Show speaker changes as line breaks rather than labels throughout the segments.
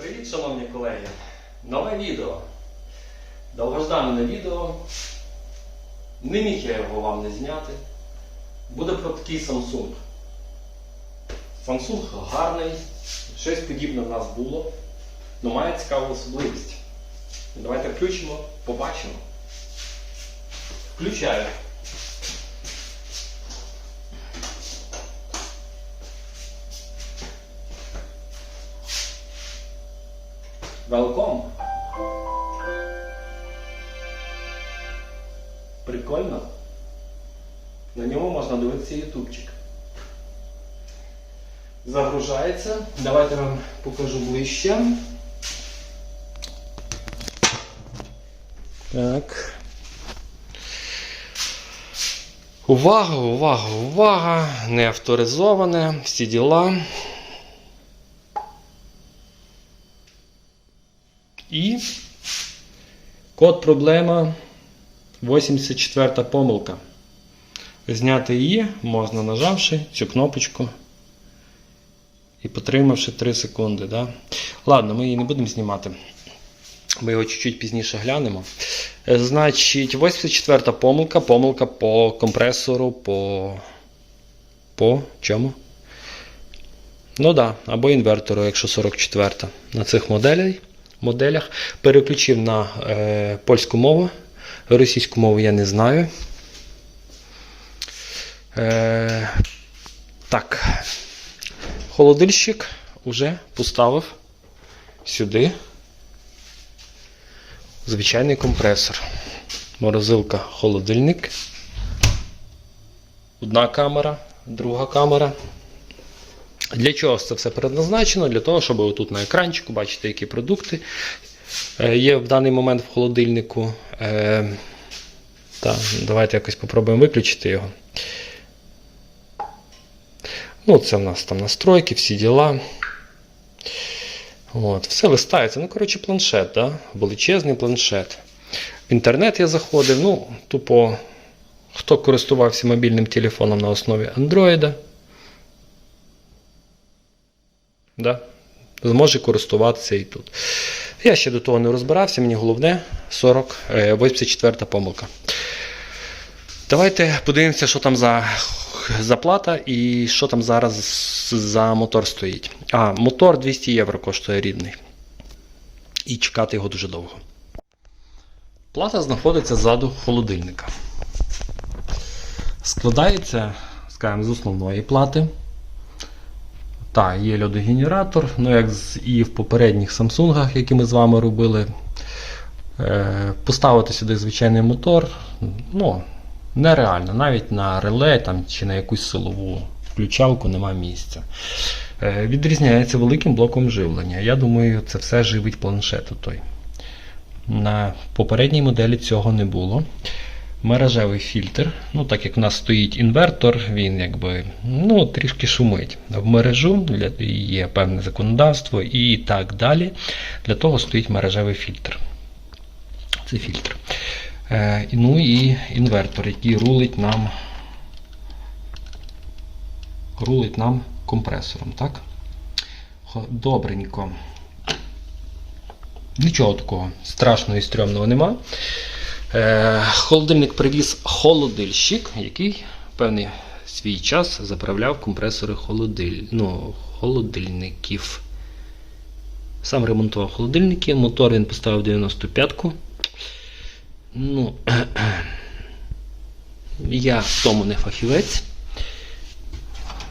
Привіт, шановні колеги! Нове відео. Довгождане відео. Не міг я його вам не зняти. Буде про такий Samsung. Samsung гарний, щось подібне в нас було, але має цікаву особливість. Давайте включимо, побачимо. Включаю. Welcome. Прикольно. На ньому можна дивитися ютубчик. Загружається. Давайте вам покажу ближче. Так. Увага, увага, увага! Не авторизоване, всі діла. І код проблема 84 помилка. Зняти її можна нажавши цю кнопочку і потримавши 3 секунди. Да? Ладно, ми її не будемо знімати. Ми його чуть-чуть пізніше глянемо. Е, Значить, 84 помилка, помилка по компресору, по. По чому? Ну да, або інвертору, якщо 44 на цих моделях моделях. Переключив на е, польську мову. Російську мову я не знаю. Е, так. Холодильщик уже поставив сюди звичайний компресор. Морозилка, холодильник. Одна камера, друга камера. Для чого це все предназначено? Для того, щоб отут на екранчику бачити, які продукти е, є в даний момент в холодильнику. Е, та, давайте якось попробуємо виключити його. Ну, це в нас там настройки, всі діла. От, все листається. Ну, коротше, планшет, да? величезний планшет. В інтернет я заходив. Ну, тупо, хто користувався мобільним телефоном на основі Android, да? зможе користуватися і тут. Я ще до того не розбирався, мені головне 40, е, 84 помилка. Давайте подивимося, що там за заплата і що там зараз за мотор стоїть. А, мотор 200 євро коштує рідний. І чекати його дуже довго. Плата знаходиться ззаду холодильника. Складається, скажімо, з основної плати. Так, є льодогенератор, ну як і в попередніх Samsung, які ми з вами робили. Е, Поставити сюди звичайний мотор, ну, нереально. Навіть на реле там, чи на якусь силову включалку немає місця. Е, Відрізняється великим блоком живлення. Я думаю, це все живить планшет той. На попередній моделі цього не було. Мережевий фільтр. Ну, так як в нас стоїть інвертор, він якби ну, трішки шумить. В мережу для, є певне законодавство і так далі. Для того стоїть мережевий фільтр. Це фільтр. Е, ну і інвертор, який рулить нам, рулить нам компресором. Так? Добренько. Нічого такого страшного і стрьомного нема. Е, холодильник привіз холодильщик, який певний свій час заправляв компресори холодиль... ну, холодильників. Сам ремонтував холодильники, мотор він поставив 95-ку. Ну, я в тому не фахівець.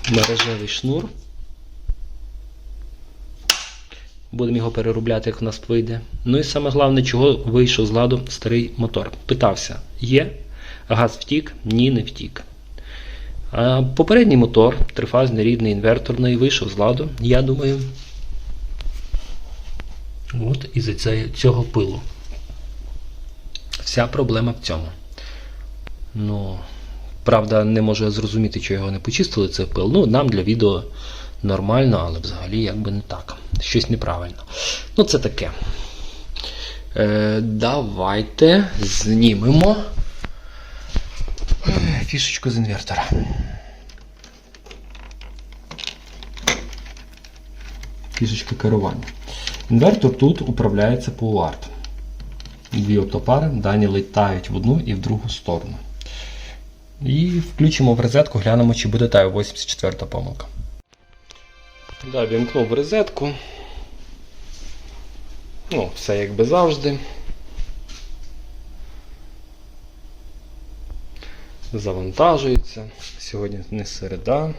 Мережевий шнур. Будемо його переробляти, як у нас вийде. Ну і саме головне, чого вийшов з ладу старий мотор. Питався, є газ втік? Ні, не втік. А попередній мотор, трифазний рідний інверторний, вийшов з ладу, я думаю. От із цього пилу. Вся проблема в цьому. Ну, правда, не можу зрозуміти, чого його не почистили, це пил. Ну, нам для відео нормально, але взагалі якби не так. Щось неправильно. Ну, це таке. Е, давайте знімемо фішечку з інвертора. Фішечка керування. Інвертор тут управляється по UART. Дві оптопари, дані літають в одну і в другу сторону. І включимо в розетку, глянемо, чи буде та 84 помилка. Да, вімкнув розетку. Ну, все як би завжди. Завантажується. Сьогодні не середа.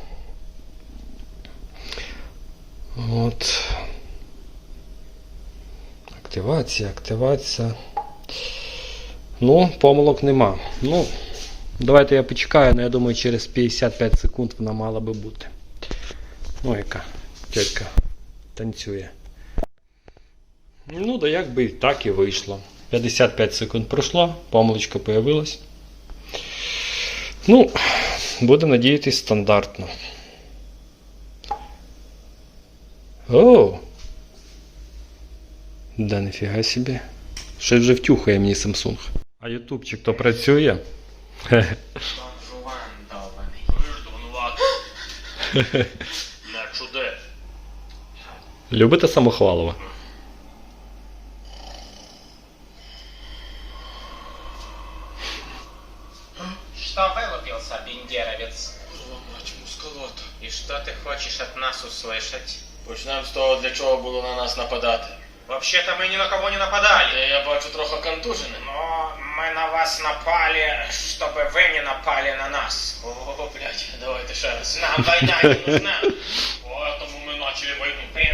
От. Активація, активація. Ну, помилок нема. Ну, давайте я почекаю, але я думаю, через 55 секунд вона мала би бути. Ну, яка тітка танцює. Ну, да як би так і вийшло. 55 секунд пройшло, помилочка появилась. Ну, будемо надіятися стандартно. О! Да ніфіга собі. Щось вже втюхає мені Samsung. А ютубчик то працює? Любите самохвалово?
Что вылупился, бендеровец?
Зламач мускалата.
И что ты хочешь от нас услышать?
Почнемо з того, для чого було на нас нападати.
Вообще-то мы ни на кого не нападали.
Е, Я бачу трохи контужений.
Но мы на вас напали, чтобы вы не напали на нас.
О, блядь, давайте ще раз.
Нам война не нужна.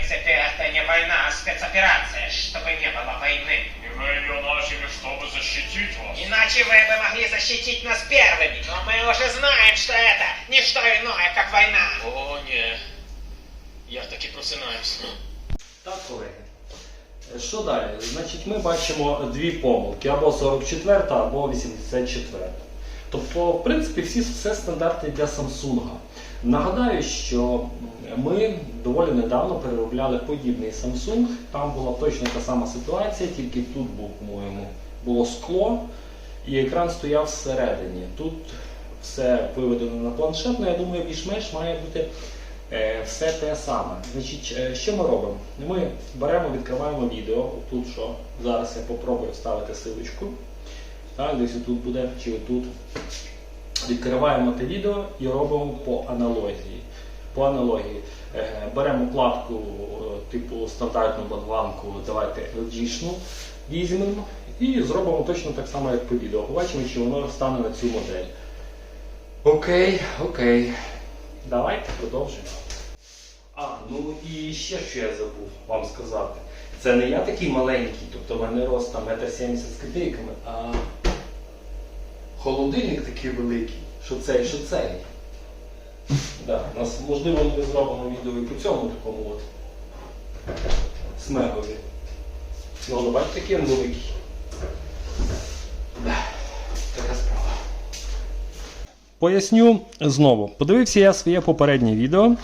принципе, это не война, а спецоперация, чтобы не было войны.
И мы ее начали, чтобы защитить вас.
Иначе вы бы могли защитить нас первыми. Но мы уже знаем, что это не что иное, как война.
О, ні. Я таки просинаюсь.
Так, колеги. Що далі? Значить, ми бачимо дві помилки, або 44, або 84. Тобто, в принципі, всі все стандартні для Samsung. Нагадаю, що ми доволі недавно переробляли подібний Samsung. Там була точно та сама ситуація, тільки тут був, по-моєму, було скло і екран стояв всередині. Тут все виведено на планшет, але я думаю, більш-менш має бути Е, все те саме. Значить, е, що ми робимо? Ми беремо, відкриваємо відео. Тут що? Зараз я попробую вставити силочку. Так, десь тут буде чи отут. Відкриваємо те відео і робимо по аналогії. По аналогії. Е, Беремо платку е, типу стандартну болванку, давайте LG-шну візьмемо і зробимо точно так само, як по відео. Побачимо, чи воно стане на цю модель. Окей, окей. Давайте продовжуємо. А, ну і ще що я забув вам сказати. Це не я такий маленький, тобто в мене рост там 1,70 м з копійками, а холодильник такий великий, що цей, що цей. Да, у нас, можливо, ми зробимо відео і по цьому такому от смегові. Але бачите, такий він великий. Да, така справа. Поясню знову. Подивився я своє попереднє відео.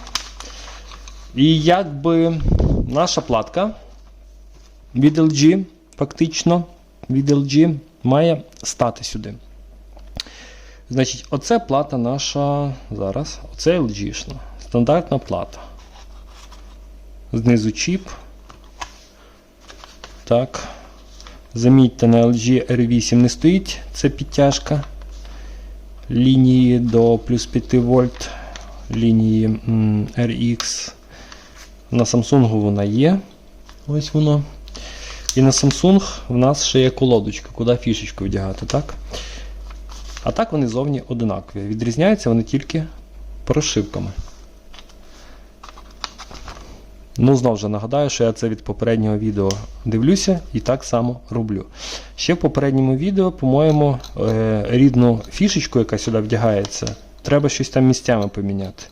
І якби наша платка від LG, фактично, від LG має стати сюди. Значить, оце плата наша зараз. Оце LG-шна. Стандартна плата. Знизу чіп. Так. Замітьте, на LG R8 не стоїть, це підтяжка лінії до плюс 5 вольт, лінії RX. На Samsung вона є. Ось воно. І на Samsung в нас ще є колодочка, куди фішечку вдягати, так? А так вони зовні одинакові. Відрізняються вони тільки прошивками. Ну, знову ж нагадаю, що я це від попереднього відео дивлюся і так само роблю. Ще в попередньому відео, по-моєму, е, рідну фішечку, яка сюди вдягається, треба щось там місцями поміняти.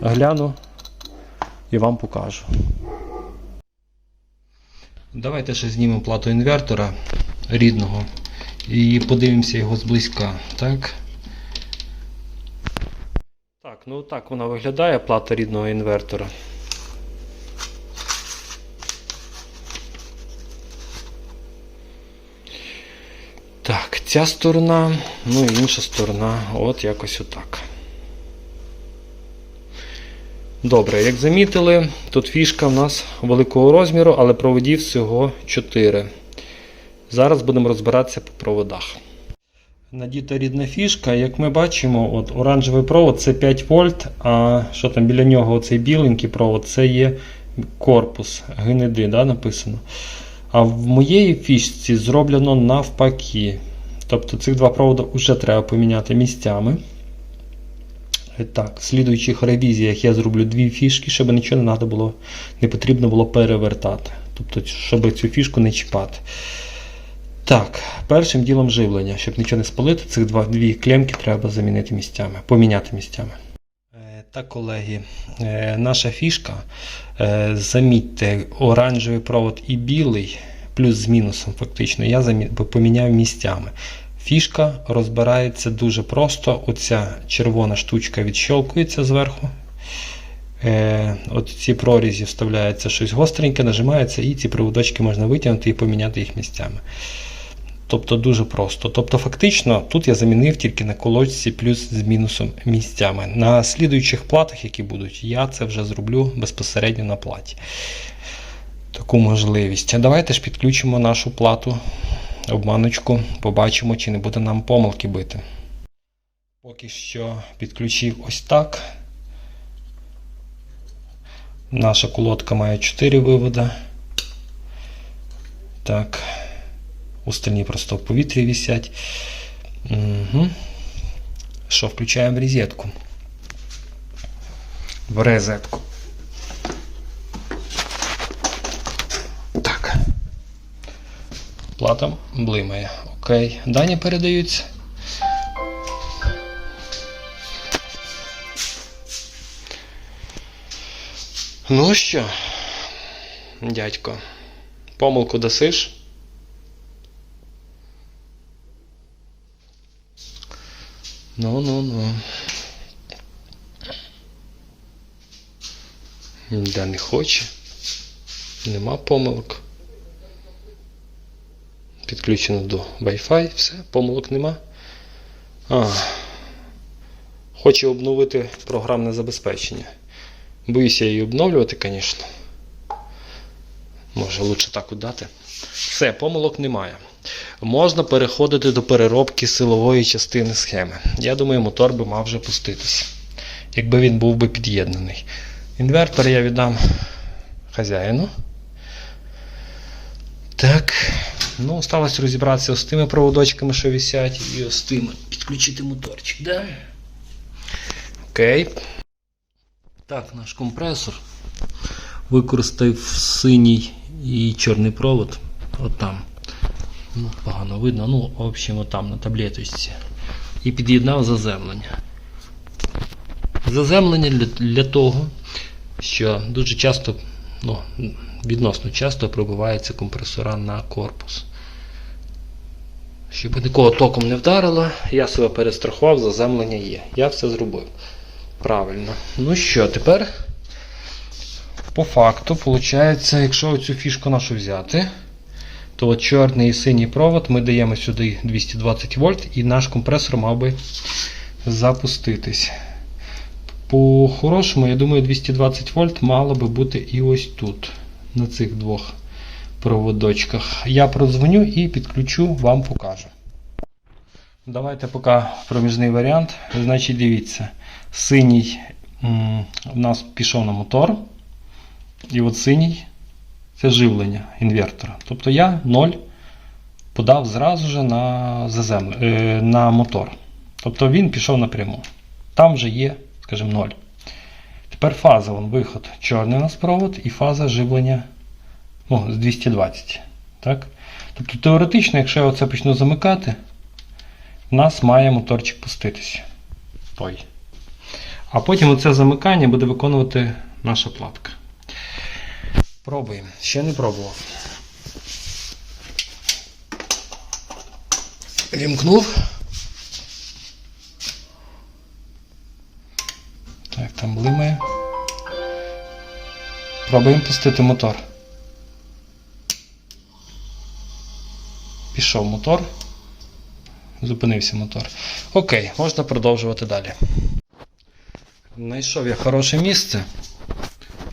Гляну і вам покажу. Давайте ще знімемо плату інвертора рідного і подивимося його зблизька. Так, так ну так вона виглядає, плата рідного інвертора. Так, ця сторона, ну і інша сторона, от якось отак. Добре, як замітили, тут фішка в нас великого розміру, але проводів всього 4. Зараз будемо розбиратися по проводах. Надіта рідна фішка, як ми бачимо, от оранжевий провод це 5 вольт, а що там біля нього цей біленький провод це є корпус гниди, да, написано. А в моєї фішці зроблено навпаки. Тобто цих два проводи вже треба поміняти місцями. Так, в слідуючих ревізіях я зроблю дві фішки, щоб нічого не надо було, не потрібно було перевертати. Тобто, щоб цю фішку не чіпати. Так, першим ділом живлення. Щоб нічого не спалити, цих два, дві клемки треба замінити місцями, поміняти місцями. Е, Так, колеги, е, наша фішка. Е, Замітьте, оранжевий провод і білий, плюс з мінусом, фактично, я поміняв місцями. Фішка розбирається дуже просто. Оця червона штучка відщолкується зверху. От ці прорізі вставляється щось гостреньке, нажимається, і ці проводочки можна витягнути і поміняти їх місцями. Тобто дуже просто. Тобто, фактично, тут я замінив тільки на колодці плюс з мінусом місцями. На слідуючих платах, які будуть, я це вже зроблю безпосередньо на платі. Таку можливість. Давайте ж підключимо нашу плату, обманочку, побачимо, чи не буде нам помилки бити. Поки що підключив ось так. Наша колодка має 4 виводи. Так. Остальні просто в повітрі висять. Угу. Що, включаємо в розетку. В розетку. Так. Плата блимає. Окей. Дані передаються. Ну що, дядько, помилку дасиш? Ну, ну, ну. Да не хоче. Нема помилок. Підключено до Wi-Fi, все, помилок нема. А. Хоче обновити програмне забезпечення. Боюся її обновлювати, звісно. Може, лучше так удати. Все, помилок немає. Можна переходити до переробки силової частини схеми. Я думаю, мотор би мав вже пуститися, якби він був би під'єднаний. Інвертор я віддам хазяїну. Так. Ну, осталось розібратися з тими проводочками, що висять, і з тими. Підключити моторчик, да? Окей. Так, наш компресор використав синій і чорний провод. От там. Ну, погано видно. Ну, в общем, там на таблеточці. І під'єднав заземлення. Заземлення для, для того, що дуже часто, ну, відносно часто пробиваються компресора на корпус. Щоб нікого током не вдарило, я себе перестрахував, заземлення є. Я все зробив. Правильно. Ну що, тепер по факту, виходить, якщо цю фішку нашу взяти, то чорний і синій провод ми даємо сюди 220 вольт і наш компресор мав би запуститись. По-хорошому, я думаю, 220 вольт мало би бути і ось тут, на цих двох проводочках. Я продзвоню і підключу, вам покажу. Давайте поки проміжний варіант. Значить, дивіться, синій у нас пішов на мотор. І от синій це живлення інвертора. Тобто я 0 подав зразу же на, заземле, е, на мотор. Тобто він пішов напряму. Там вже є, скажімо, 0. Тепер фаза, вон, виход чорний у нас провод і фаза живлення ну, з 220. Так? Тобто теоретично, якщо я оце почну замикати, в нас має моторчик пуститися. Той. А потім оце замикання буде виконувати наша платка. Пробуємо. Ще не пробував. Вімкнув. Так, там блимає. Пробуємо пустити мотор. Пішов мотор. Зупинився мотор. Окей, можна продовжувати далі. Знайшов я хороше місце.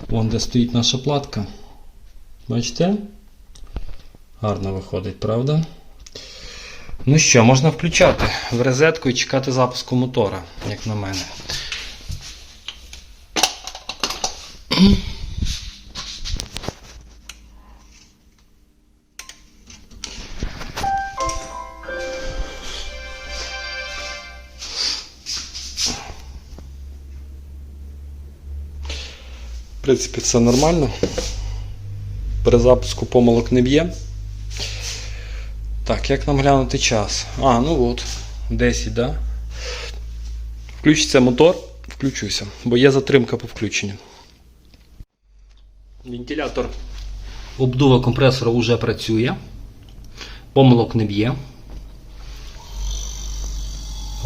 Вон де стоїть наша платка. Бачите? Гарно виходить, правда? Ну що, можна включати в розетку і чекати запуску мотора, як на мене. В принципі, все нормально. При запуску помилок не б'є. Так, як нам глянути час? А, ну от, 10, да? Включиться мотор, включуся, бо є затримка по включенню. Вентилятор обдува компресора вже працює. Помилок не б'є.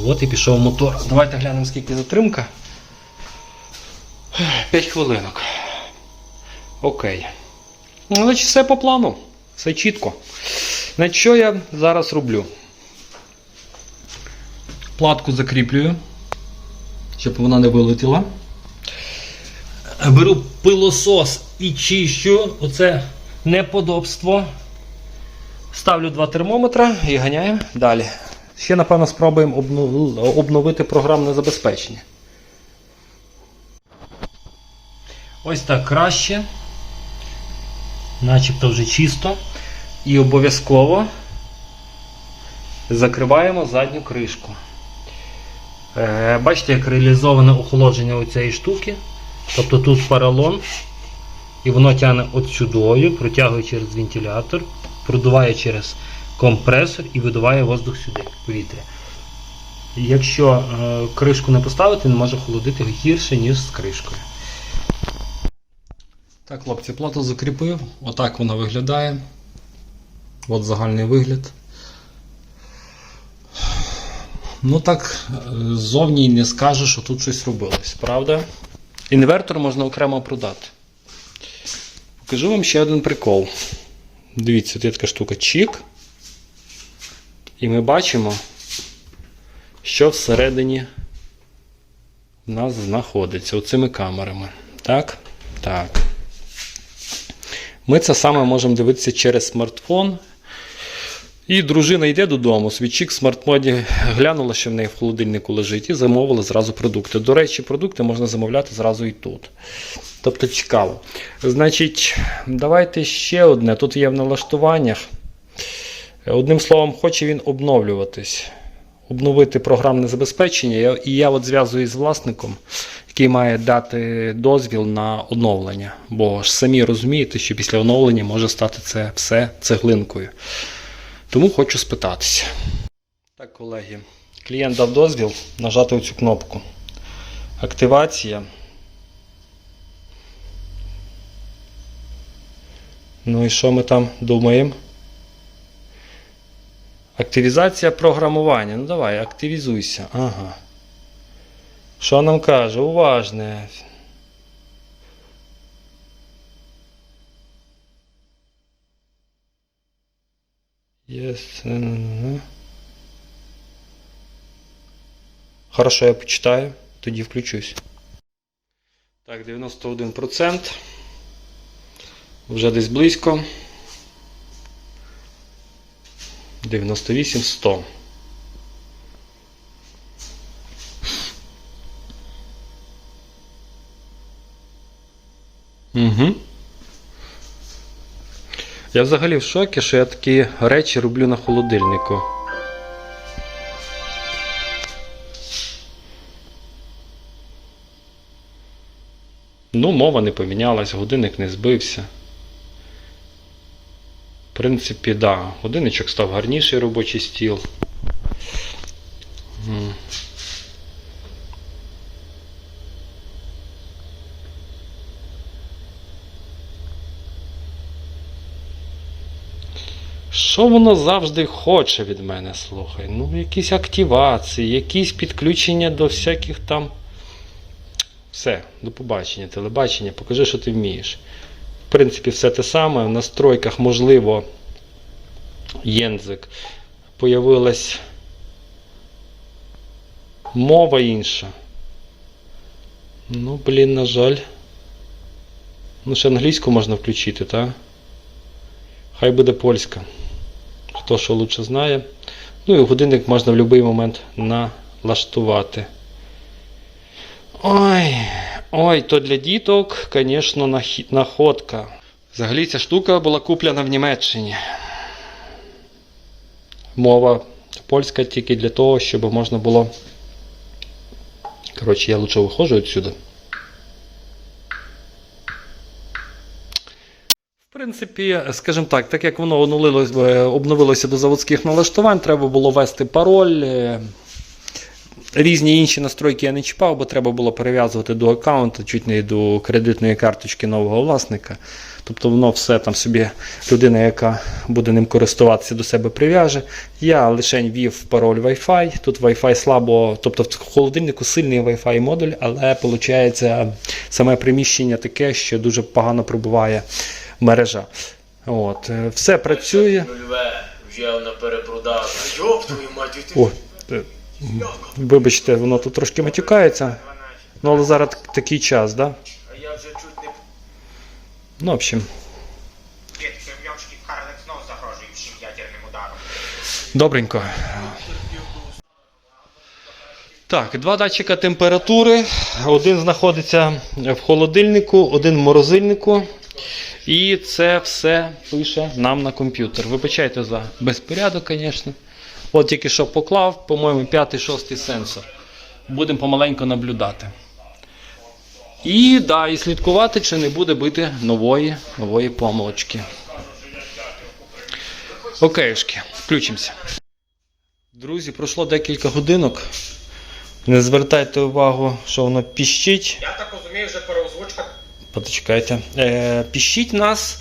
От і пішов мотор. Давайте глянемо, скільки затримка. 5 хвилинок. Окей. Ну, значить, все по плану. Все чітко. Значить, що я зараз роблю? Платку закріплюю, щоб вона не вилетіла. Беру пилосос і чищу. Оце неподобство. Ставлю два термометра і ганяємо далі. Ще, напевно, спробуємо обновити програмне забезпечення. Ось так краще. Начебто вже чисто. І обов'язково закриваємо задню кришку. Е, бачите, як реалізоване охолодження у цієї штуки. Тобто тут поролон, і воно тягне от сюдою, протягує через вентилятор, продуває через компресор і видуває воздух сюди, повітря. Якщо е, кришку не поставити, не може холодити гірше, ніж з кришкою. Так, хлопці, плату закріпив. Отак вона виглядає. От загальний вигляд. Ну так, е, ззовні не скажеш, що тут щось робилось, правда? Інвертор можна окремо продати. Покажу вам ще один прикол. Дивіться, є така штука чік. І ми бачимо, що всередині в нас знаходиться оцими камерами. Так? Так. Ми це саме можемо дивитися через смартфон. І дружина йде додому, свічик в смартфоні глянула, що в неї в холодильнику лежить, і замовила зразу продукти. До речі, продукти можна замовляти зразу і тут. Тобто цікаво. Значить, давайте ще одне. Тут є в налаштуваннях. Одним словом, хоче він обновлюватись. Обновити програмне забезпечення. І я от зв'язуюсь з власником, який має дати дозвіл на оновлення. Бо ж самі розумієте, що після оновлення може стати це все цеглинкою. Тому хочу спитатися. Так, колеги, клієнт дав дозвіл нажати оцю кнопку. Активація. Ну і що ми там думаємо? Активізація програмування. Ну давай, активізуйся. Ага. Що нам каже? Уважне. Хорошо, я почитаю, тоді включусь. Так, 91%. Вже десь близько. 98 100. Угу. Я взагалі в шокі, що я такі речі роблю на холодильнику. Ну, мова не помінялась, годинник не збився. В принципі. Да. Годинничок став гарніший робочий стіл. Що воно завжди хоче від мене, слухай? Ну, якісь активації, якісь підключення до всяких там. Все, до побачення, телебачення, покажи, що ти вмієш. В принципі, все те саме. В настройках, можливо, єнзик. Появилась мова інша. Ну, блін, на жаль. Ну, ще англійську можна включити, так? Хай буде польська. Хто що лучше знає. Ну і годинник можна в будь-який момент налаштувати. Ой, ой, то для діток, звісно, находка. Взагалі ця штука була куплена в Німеччині. Мова польська тільки для того, щоб можна було. Коротше, я лучше виходжу відсюди. В принципі, скажімо так, так як воно е, обновилося до заводських налаштувань, треба було ввести пароль. Різні інші настройки я не чіпав, бо треба було перев'язувати до аккаунту, чуть не до кредитної карточки нового власника. Тобто воно все там собі людина, яка буде ним користуватися, до себе прив'яже. Я лише ввів пароль Wi-Fi. Тут Wi-Fi слабо, тобто в холодильнику сильний Wi-Fi модуль, але виходить саме приміщення таке, що дуже погано пробуває мережа. От, е, все працює.
Нульве, взяв на перепродажу. Йоп твою мать, ти
О, е, вибачте, воно тут трошки матюкається. Ну, але зараз такий час, да?
А я вже чуть не
Ну, в общем, добренько. Так, два датчика температури. Один знаходиться в холодильнику, один в морозильнику. І це все пише нам на комп'ютер. Вибачайте за безпорядок, звісно. От тільки що поклав, по-моєму, п'ятий-шостий сенсор. Будемо помаленьку наблюдати. І, да, і слідкувати, чи не буде бити нової, нової помилочки. Окейшки, включимося. Друзі, пройшло декілька годинок. Не звертайте увагу, що воно піщить.
Я так розумію, вже переозвучка.
Почекайте. Е, піщить нас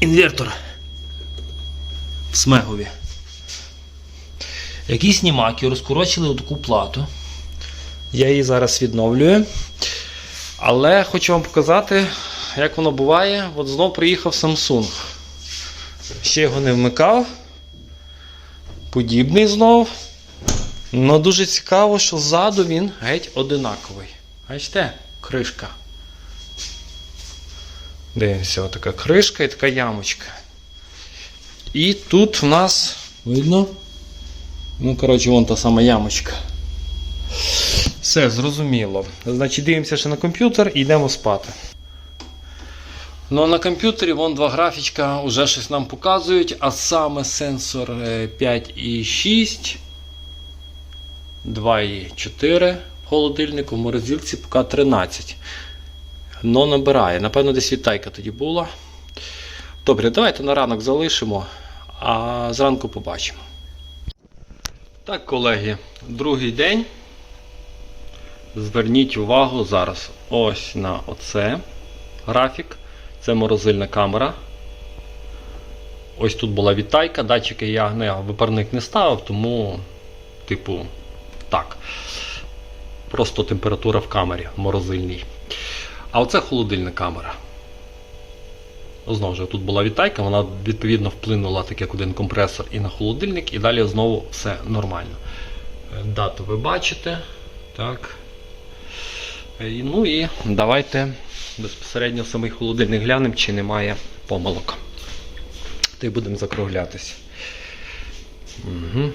інвертор Смегові. Якісь німаки розкорочили таку плату. Я її зараз відновлюю. Але хочу вам показати, як воно буває. От знов приїхав Samsung. Ще його не вмикав. Подібний знов. Ну дуже цікаво, що ззаду він геть одинаковий. Бачите? Кришка. Дивимося, така кришка і така ямочка. І тут в нас видно. Ну, коротше, вон та сама ямочка. Все, зрозуміло. Значить, дивимося ще на комп'ютер і йдемо спати. Ну, а на комп'ютері вон два графічка вже щось нам показують, а саме сенсор е, 5,6, 2,4 в холодильнику, в морозилці поки 13. Но набирає. Напевно, десь вітайка тоді була. Добре, давайте на ранок залишимо, а зранку побачимо. Так, колеги, другий день. Зверніть увагу зараз ось на оце графік. Це морозильна камера. Ось тут була вітайка, датчики я не, випарник не ставив, тому, типу, так. Просто температура в камері морозильній. А оце холодильна камера. Знову ж тут була вітайка, вона відповідно вплинула так як один компресор і на холодильник, і далі знову все нормально. Е, Дату ви бачите. Так. Е, Ну і давайте безпосередньо в самий холодильник глянемо, чи немає помилок. Та й будемо закруглятися. Угу.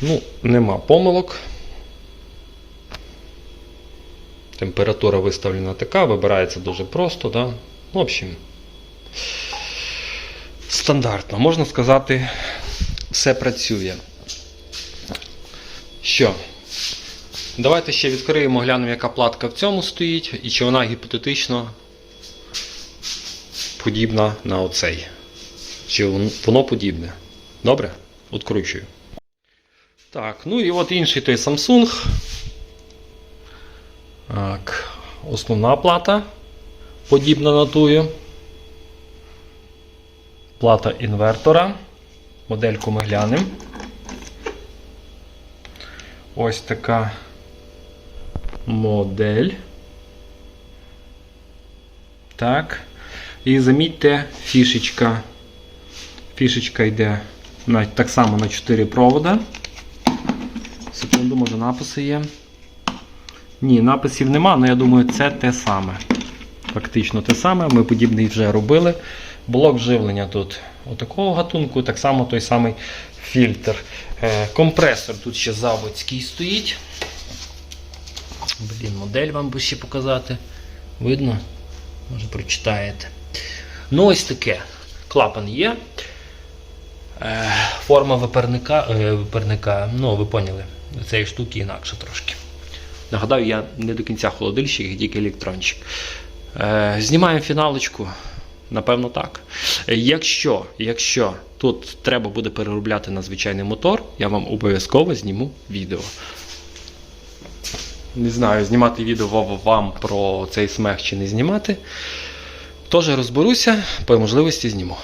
Ну, нема помилок. Температура виставлена така, вибирається дуже просто, да? Ну, В общем, стандартно, можна сказати, все працює. Що? Давайте ще відкриємо, глянемо, яка платка в цьому стоїть, і чи вона гіпотетично подібна на оцей. Чи воно подібне. Добре? Откручую. Так, ну і от інший той Samsung. Так, основна плата подібна на тую. Плата інвертора. Модельку ми глянемо. Ось така модель. Так. І замітьте, фішечка. Фішечка йде так само на 4 провода. Секунду, може написи є. Ні, написів нема, але я думаю, це те саме. Фактично те саме. Ми подібний вже робили. Блок живлення тут отакого гатунку, так само той самий фільтр. Е, компресор тут ще заводський стоїть. Блін, модель вам би ще показати. Видно? Може прочитаєте. Ну, ось таке. Клапан є. Е, форма виперника, е, виперника, ну ви поняли, цієї штуки інакше трошки. Нагадаю, я не до кінця холодильщик, я тільки електрончик. Е, знімаємо фіналочку. Напевно, так. Якщо, якщо тут треба буде переробляти на звичайний мотор, я вам обов'язково зніму відео. Не знаю, знімати відео вам про цей смех чи не знімати. Тож розберуся, по можливості зніму.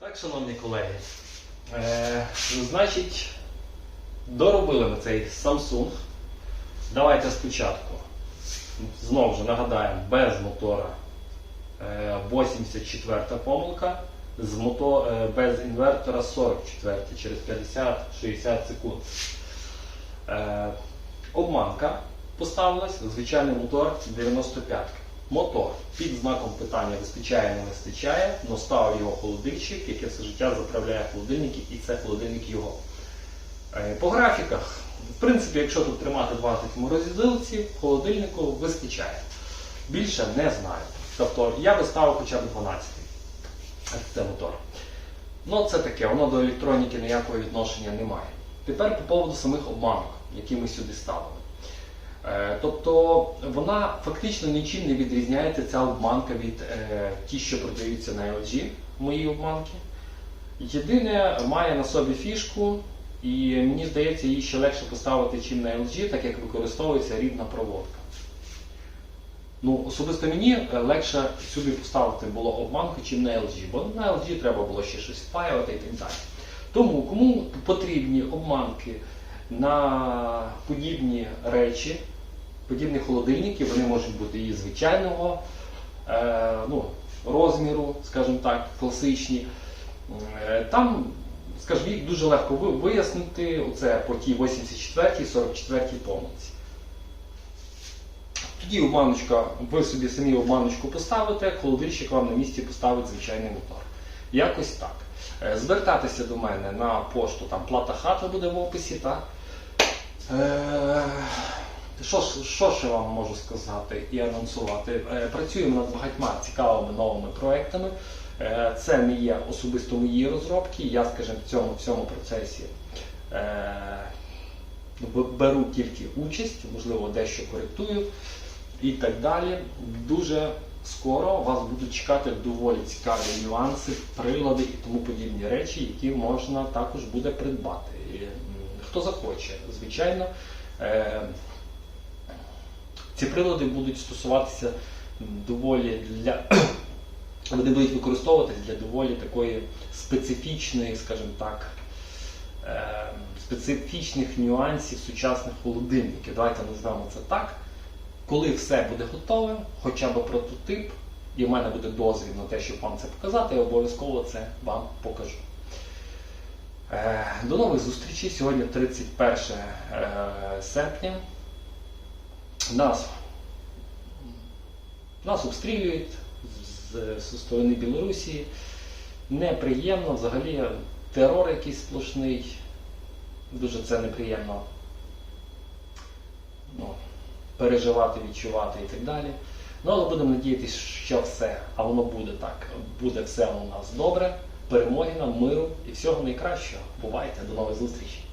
Так, шановні колеги. Е, значить, доробили ми цей Samsung. Давайте спочатку. Знову ж нагадаємо, без мотора е, 84 помилка, з мото, е, без інвертора 44 через 50-60 секунд. Е, обманка поставилась, звичайний мотор 95. Мотор під знаком питання вистачає, не вистачає, но ставив його холодильщик, який все життя заправляє холодильники, і це холодильник його. Е, По графіках, в принципі, якщо тут тримати 20 морозилці, холодильнику вистачає. Більше не знаю. Тобто я би ставив хоча б 12 це мотор. Ну, це таке, воно до електроніки ніякого відношення не має. Тепер по поводу самих обманок, які ми сюди ставили. Е, Тобто вона фактично нічим не відрізняється ця обманка від е, ті, що продаються на LG, мої обманки. Єдине, має на собі фішку, і мені здається, її ще легше поставити, чим на LG, так як використовується рідна проводка. Ну, особисто мені е, легше сюди поставити було обманку, чим на LG, бо на LG треба було ще щось впаювати і так далі. Тому кому потрібні обманки на подібні речі, подібні холодильники, вони можуть бути і звичайного е, ну, розміру, скажімо так, класичні. Е, Там, скажімо, їх дуже легко вияснити, оце по тій 84 44 помилці. Тоді обманочка, ви собі самі обманочку поставите, холодильщик вам на місці поставить звичайний мотор. Якось так. Е, Звертатися до мене на пошту, там плата хата буде в описі, так? Е, Що, ж- що ще вам можу сказати і анонсувати? Е, Працюємо над багатьма цікавими новими проектами. Е, Це не є особисто мої розробки. Я, скажімо, в цьому, в цьому процесі е, беру тільки участь, можливо, дещо коректую і так далі. Дуже скоро вас будуть чекати доволі цікаві нюанси, прилади і тому подібні речі, які можна також буде придбати. Хто захоче, звичайно. Е, ці прилади будуть стосуватися доволі для. Вони будуть використовуватись для доволі такої специфічної, скажімо так, е, специфічних нюансів сучасних холодильників. Давайте назвемо це так. Коли все буде готове, хоча б прототип, і в мене буде дозвіл на те, щоб вам це показати, я обов'язково це вам покажу. Е, До нових зустрічей. Сьогодні 31 е, серпня. Нас, нас обстрілюють з, зі сторони Білорусі. Неприємно, взагалі терор якийсь сплошний. Дуже це неприємно ну, переживати, відчувати і так далі. Ну, але будемо надіятися, що все, а воно буде так. Буде все у нас добре. Перемоги нам, миру і всього найкращого. Бувайте, до нових зустрічей.